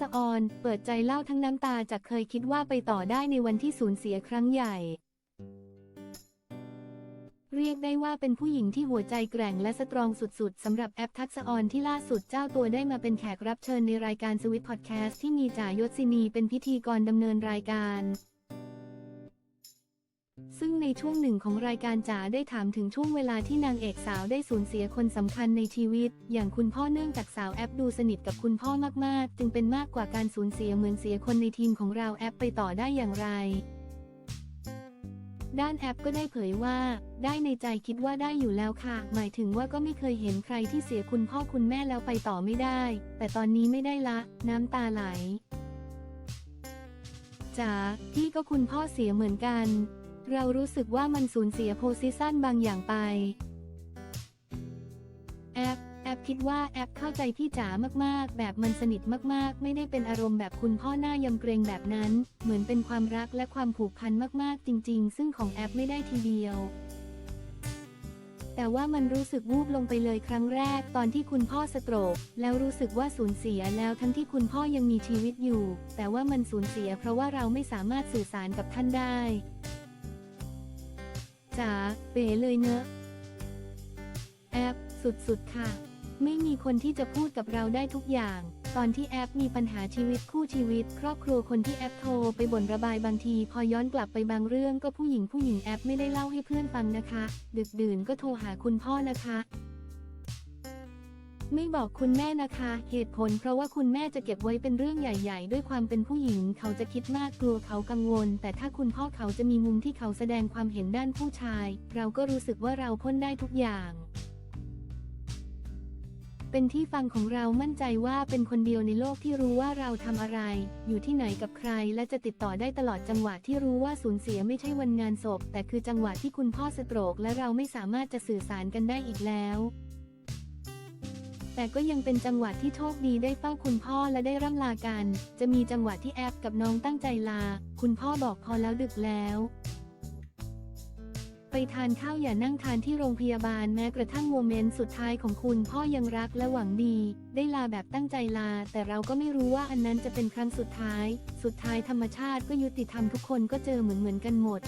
ษออนเปิดใจเล่าทั้งน้ำตาจากเคยคิดว่าไปต่อได้ในวันที่สูญเสียครั้งใหญ่ เรียกได้ว่าเป็นผู้หญิงที่หัวใจแกร่งและสตรองสุดๆสำหรับแอปทักษออนที่ล่าสุดเจ้าตัวได้มาเป็นแขกรับเชิญในรายการสวิตพอดแคสต์ที่มีจ่ายศศินีเป็นพิธีกรดำเนินรายการ ซึ่งในช่วงหนึ่งของรายการจ๋าได้ถามถึงช่วงเวลาที่นางเอกสาวได้สูญเสียคนสำคัญในชีวิต อย่างคุณพ่อเนื่องจากสาวแอปดูสนิทกับคุณพ่อมากๆ จึงเป็นมากกว่าการสูญเสียเหมือนเสียคนในทีมของเราแอปไปต่อได้อย่างไร ด้านแอปก็ได้เผยว่า ได้ในใจคิดว่าได้อยู่แล้วค่ะ หมายถึงว่าก็ไม่เคยเห็นใครที่เสียคุณพ่อคุณแม่แล้วไปต่อไม่ได้ แต่ตอนนี้ไม่ได้ละ น้ำตาไหลจ๋าพี่ก็คุณพ่อเสียเหมือนกัน เรารู้สึกว่ามันสูญเสียโพซิชันบางอย่างไป แอป แอปคิดว่าแอปเข้าใจพี่จ๋ามากๆ แบบมันสนิทมากๆ ไม่ได้เป็นอารมณ์แบบคุณพ่อหน้ายำเกรงแบบนั้น เหมือนเป็นความรักและความผูกพันมากๆ จริง ๆ ซึ่งของแอปไม่ได้ทีเดียวแต่ว่ามันรู้สึกวูบลงไปเลยครั้งแรกตอนที่คุณพ่อสโตรก แล้วรู้สึกว่าสูญเสียแล้วทั้งที่คุณพ่อยังมีชีวิตอยู่ แต่ว่ามันสูญเสียเพราะว่าเราไม่สามารถสื่อสารกับท่านได้ จ๋าเป๋เลยเนอะแอปสุดๆค่ะ ไม่มีคนที่จะพูดกับเราได้ทุกอย่าง ตอนที่แอปมีปัญหาชีวิตคู่ชีวิต ครอบครัวคนที่แอปโทรไปบ่นระบายบางที พอย้อนกลับไปบางเรื่องก็ผู้หญิงผู้หญิงแอปไม่ได้เล่าให้เพื่อนฟังนะคะ ดึกดื่นก็โทรหาคุณพ่อนะคะ ไม่บอกคุณแม่นะคะ เหตุผลเพราะว่าคุณแม่จะเก็บไว้เป็นเรื่องใหญ่ ๆ ด้วยความเป็นผู้หญิง เขาจะคิดมากกลัวเขากังวล แต่ถ้าคุณพ่อเขาจะมีมุมที่เขาแสดงความเห็นด้านผู้ชาย เราก็รู้สึกว่าเราพ้นได้ทุกอย่าง เป็นที่ฟังของเรามั่นใจว่าเป็นคนเดียวในโลกที่รู้ว่าเราทำอะไร อยู่ที่ไหนกับใคร และจะติดต่อได้ตลอดจังหวะที่รู้ว่าสูญเสียไม่ใช่วันงานศพ แต่คือจังหวะที่คุณพ่อสโตรกและเราไม่สามารถจะสื่อสารกันได้อีกแล้ว แต่ก็ยังเป็นจังหวะที่โชคดีได้เฝ้าคุณพ่อและได้ร่ำลากัน จะมีจังหวะที่แอปกับน้องตั้งใจลา คุณพ่อบอกพอแล้วดึกแล้ว ไปทานข้าวอย่านั่งทานที่โรงพยาบาลแม้กระทั่งโมเมนต์สุดท้ายของคุณพ่อยังรักและหวังดี ได้ลาแบบตั้งใจลา แต่เราก็ไม่รู้ว่าอันนั้นจะเป็นครั้งสุดท้าย สุดท้ายธรรมชาติก็ยุติธรรมทุกคนก็เจอเหมือนเหมือนๆกันหมด